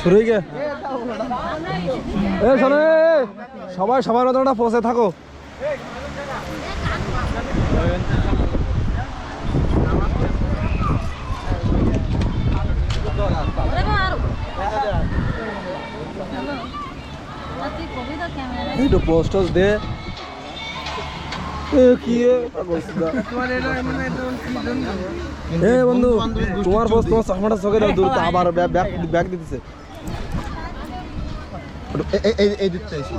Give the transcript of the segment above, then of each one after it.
শুরু হয়ে গে এ শোনো এ, সবাই সবার মতো পৌঁছে থাকো। একটু পোস্ট দে। এ, বন্ধু তোমার বস তোমার চশমাটা চোখে দাও দূর আবার ব্যাগ ব্যাগ- দিতেছে। এই এসে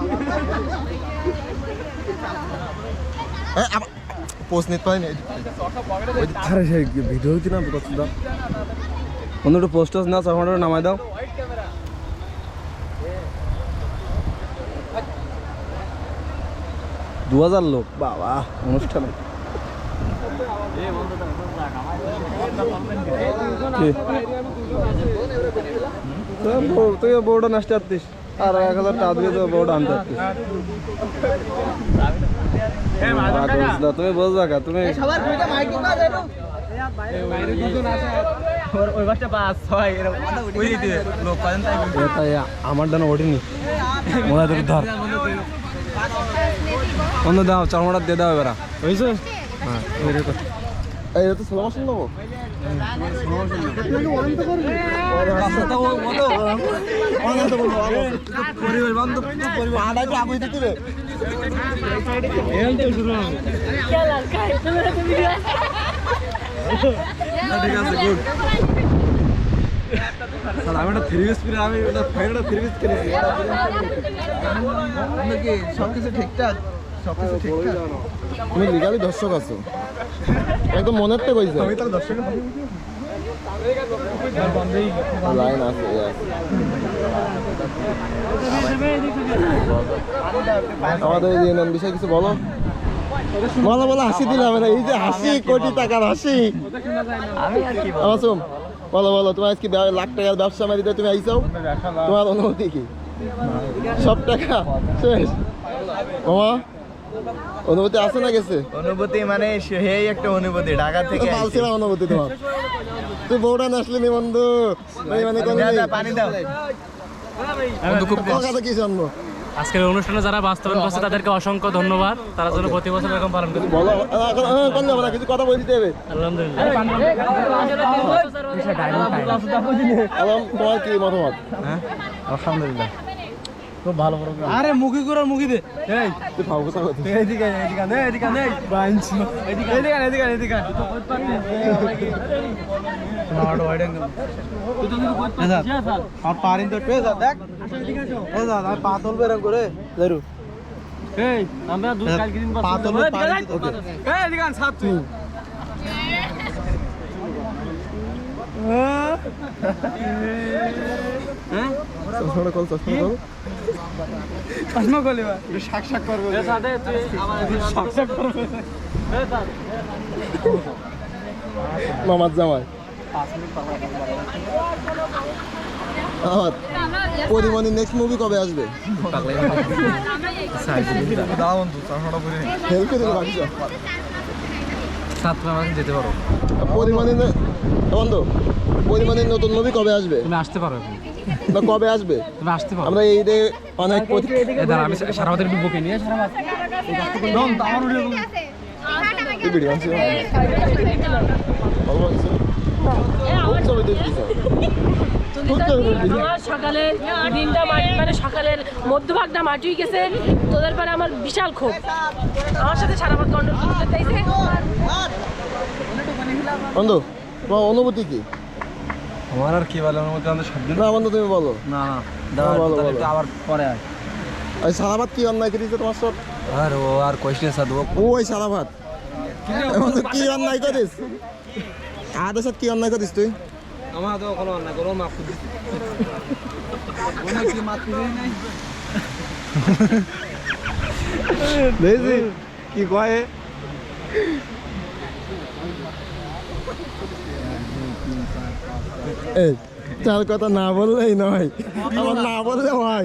পোস্ট নিতে পারিনি আরে সে ভিডিও হচ্ছে না বন্ধু একটু পোস্ট না চশমাটা নামাই দাও। দু হাজার লোক বাবা অনুষ্ঠানে। তুই বউটা নষ্ট আসতিস আর এক হাজার টাকা দিয়ে তো বউটা আনতে আসতিস। তুমি বুঝবা কা তুমি আমার ডানা ওঠেনি। মনে ধর। অন্য দাও চারমাটা দিয়ে দাও এবার বুঝছ হ্যাঁ এটা তো দেবো বান্ধব ঠিক আছে গুড আমি একটা থ্রি পিস আমি একটা ফাইনটা থ্রি পিস কিনেছি কি সব কিছু ঠিকঠাক? সব কিছু ঠিকঠাক? তুমি লিগালি দর্শক আছো। একদম মনের তো কইছো। আমি তাহলে দর্শক লাইন আছে এ আছে। আমাদের এই নাম বিষয়ে কিছু বলো? বলো বলো হাসি দিলে হবে এই যে হাসি কোটি টাকার হাসি। আমার শোন বলো বলো তোমার আজকে লাখ টাকার ব্যবসা মারিতে তুমি আইসাও তোমার অনুমতি কি? সব টাকা? শেষ। মামা অনুমতি আছে না গেছে? অনুভূতি মানে সেই একটা অনুভূতি ঢাকা থেকে পালছিলাম অনুভূতি তোমার। তুই বউটা নাসলি নি বন্ধু। মানে কোন দাও, পানি দাও। কথা কি জানব? আজকের অনুষ্ঠানে যারা বাস্তবায়ন করছে তাদেরকে অসংখ্য ধন্যবাদ। তারা যেন প্রতি বছর এরকম পালন করে কিছু কথা বলতে হবে। আলহামদুলিল্লাহ। তোমার কি মতামত? আলহামদুলিল্লাহ। আরে মুখি করে মুখি দে এই তুই ভাব কথা বলছিস। এদিকে এদিকে নে এদিকে নে বাইনছি এদিকে এদিকে এদিকে এদিকে নাড় ওয়াইডেন আর পারিন তো টে যা দেখ এ যা আর পা তুলবে এরকম করে জরু এই আমরা দুধ কালকে দিন পা তুলবে এই এদিকে সাত তুই চশমাটা কল চশমা কল চশমা করলি বা শাক শাক করবে এ সাথে তুই আমার শাক শাক করবে মামার জামাই পরিমণি নেক্সট মুভি কবে আসবে হেল্প করে যেতে পারো। পরিমণি বন্ধু পরিমণির নতুন মুভি কবে আসবে? তুমি আসতে পারো এখন। না কবে আসবে? তুমি আসতে পারো। আমরা এই ডে অনেক প্রতি- আমি সারা বুকে নিয়ে সারা ভিডিও আনছি ভালো লাগছে ছবি দেখছি আমার সকালে দিনটা মানে সকালের মধ্যভাগটা মাটি হয়ে গেছে। তোদের পরে আমার বিশাল ক্ষোভ। আমার সাথে সারা করতে চাইছে। বন্ধু তোমার অনুভূতি কি? আমার আর কি বলে আমার মধ্যে আমাদের সব দিন না বন্ধু তুমি বলো। না না দাও, বলো, বলো। আবার পরে আয়। ওই সারাভাত কি অন্যায় করেছে তোমার সব? আর ও আর কোয়েশ্চেন স্যার ও ওই সারাভাত। বন্ধু কি অন্যায় করিস? আদের সাথে কি অন্যায় করিস তুই? আমার তো কোনো অন্যায় করো মাফ করে দিচ্ছি কি মাফ করে নাই? দেখছি কি কয়? এই তার কথা না বললেই নয়। আমার না বললে হয়।